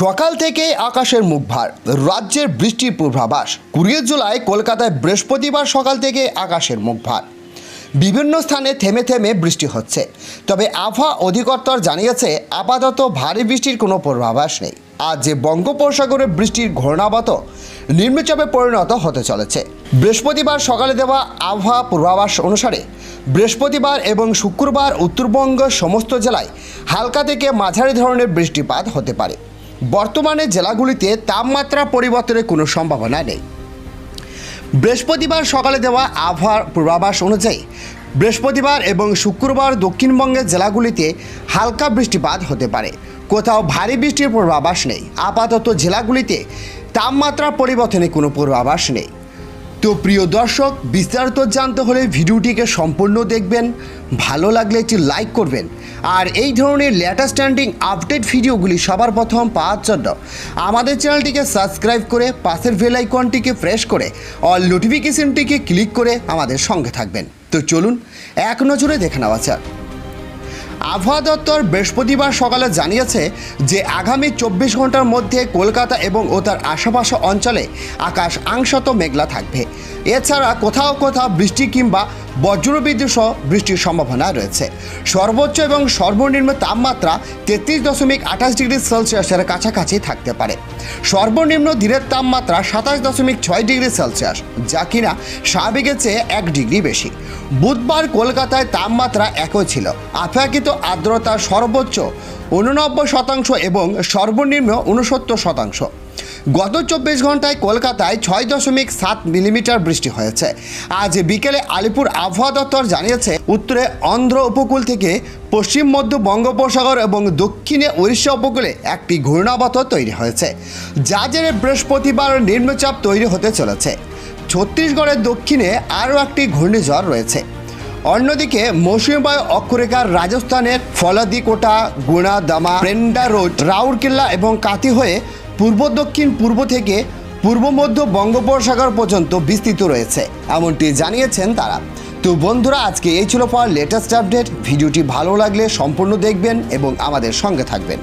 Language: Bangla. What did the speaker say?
সকাল থেকে আকাশের মুখ ভার, রাজ্যের বৃষ্টির পূর্বাভাস। কুড়িয়ে জুলাই কলকাতায় বৃহস্পতিবার সকাল থেকে আকাশের মুখ ভার। বিভিন্ন স্থানে থেমে থেমে বৃষ্টি হচ্ছে। তবে আবহাওয়া অধিকর্তর জানিয়েছে, আপাতত ভারী বৃষ্টির কোনো পূর্বাভাস নেই। আজ যে বঙ্গোপসাগরে বৃষ্টির ঘূর্ণাবত, নিম্নচাপে পরিণত হতে চলেছে। বৃহস্পতিবার সকালে দেওয়া আবহাওয়া পূর্বাভাস অনুসারে, বৃহস্পতিবার এবং শুক্রবার উত্তরবঙ্গ সমস্ত জেলায় হালকা থেকে মাঝারি ধরনের বৃষ্টিপাত হতে পারে। বর্তমানে জেলাগুলিতে তাপমাত্রা পরিবর্তনের কোনো সম্ভাবনা নেই। বৃহস্পতিবার সকালে দেওয়া আবহাওয়ার পূর্বাভাস অনুযায়ী বৃহস্পতিবার এবং শুক্রবার দক্ষিণবঙ্গের জেলাগুলিতে হালকা বৃষ্টিপাত হতে পারে। কোথাও ভারী বৃষ্টির পূর্বাভাস নেই। আপাতত জেলাগুলিতে তাপমাত্রা পরিবর্তনের কোনো পূর্বাভাস নেই। তো প্রিয় দর্শক, বিস্তারিত জানতে হলে ভিডিওটিকে সম্পূর্ণ দেখবেন, ভালো লাগলে একটি লাইক করবেন। আর এই ধরনের লেটেস্ট স্ট্যান্ডিং আপডেট ভিডিওগুলি সবার প্রথম পাওয়ার জন্য আমাদের চ্যানেলটিকে সাবস্ক্রাইব করে পাশের বেল আইকনটিকে প্রেস করে অল নোটিফিকেশনটিকে ক্লিক করে আমাদের সঙ্গে থাকবেন। তো চলুন, এক নজরে দেখে নেওয়া যাক। আবহাওয়া দপ্তর বৃহস্পতিবার সকালে জানিয়েছে যে আগামী চব্বিশ ঘণ্টার মধ্যে কলকাতা এবং ও তার আশেপাশে অঞ্চলে আকাশ আংশত মেঘলা থাকবে। এছাড়া কোথাও কোথাও বৃষ্টি কিংবা বজ্রবিদ্যুৎ সহ বৃষ্টির সম্ভাবনা রয়েছে। সর্বোচ্চ এবং সর্বনিম্ন তাপমাত্রা তেত্রিশ দশমিক আঠাশ ডিগ্রি সেলসিয়াসের কাছাকাছি থাকতে পারে। সর্বনিম্ন দিনের তাপমাত্রা সাতাশ দশমিক ছয় ডিগ্রি সেলসিয়াস, যা কিনা স্বাভাবিকের চেয়ে এক ডিগ্রি বেশি। বুধবার কলকাতায় তাপমাত্রা একই ছিল। অপেক্ষিত আর্দ্রতা সর্বোচ্চ উননব্বই শতাংশ এবং সর্বনিম্ন উনসত্তর শতাংশ। গত চব্বিশ ঘন্টায় কলকাতায় ছয় দশমিক সাত মিলিমিটার বৃষ্টি হয়েছে। আজ বিকেলে আলিপুর আবহাওয়া দপ্তর জানিয়েছে, উত্তরে অন্ধ্র উপকূল থেকে পশ্চিম মধ্য বঙ্গোপসাগর এবং দক্ষিণে উড়িষ্যা উপকূলে একটি ঘূর্ণাবত তৈরি হয়েছে, যা জেরে বৃহস্পতিবার নিম্নচাপ তৈরি হতে চলেছে। ছত্তিশগড়ের দক্ষিণে আরও একটি ঘূর্ণিঝড় রয়েছে। অন্যদিকে মৌসুমী বায়ু অক্ষরেখার রাজস্থানের ফলাদিকোটা, গুনা, দামা রোড, রাউরকেল্লা এবং কাতি হয়ে পূর্ব, দক্ষিণ, পূর্ব থেকে পূর্ব, মধ্য বঙ্গোপসাগর পর্যন্ত বিস্তৃত রয়েছে, এমনটি জানিয়েছেন তারা। তো বন্ধুরা, আজকে এই ছিল পাওয়ার লেটেস্ট আপডেট। ভিডিওটি ভালো লাগলে সম্পূর্ণ দেখবেন এবং আমাদের সঙ্গে থাকবেন।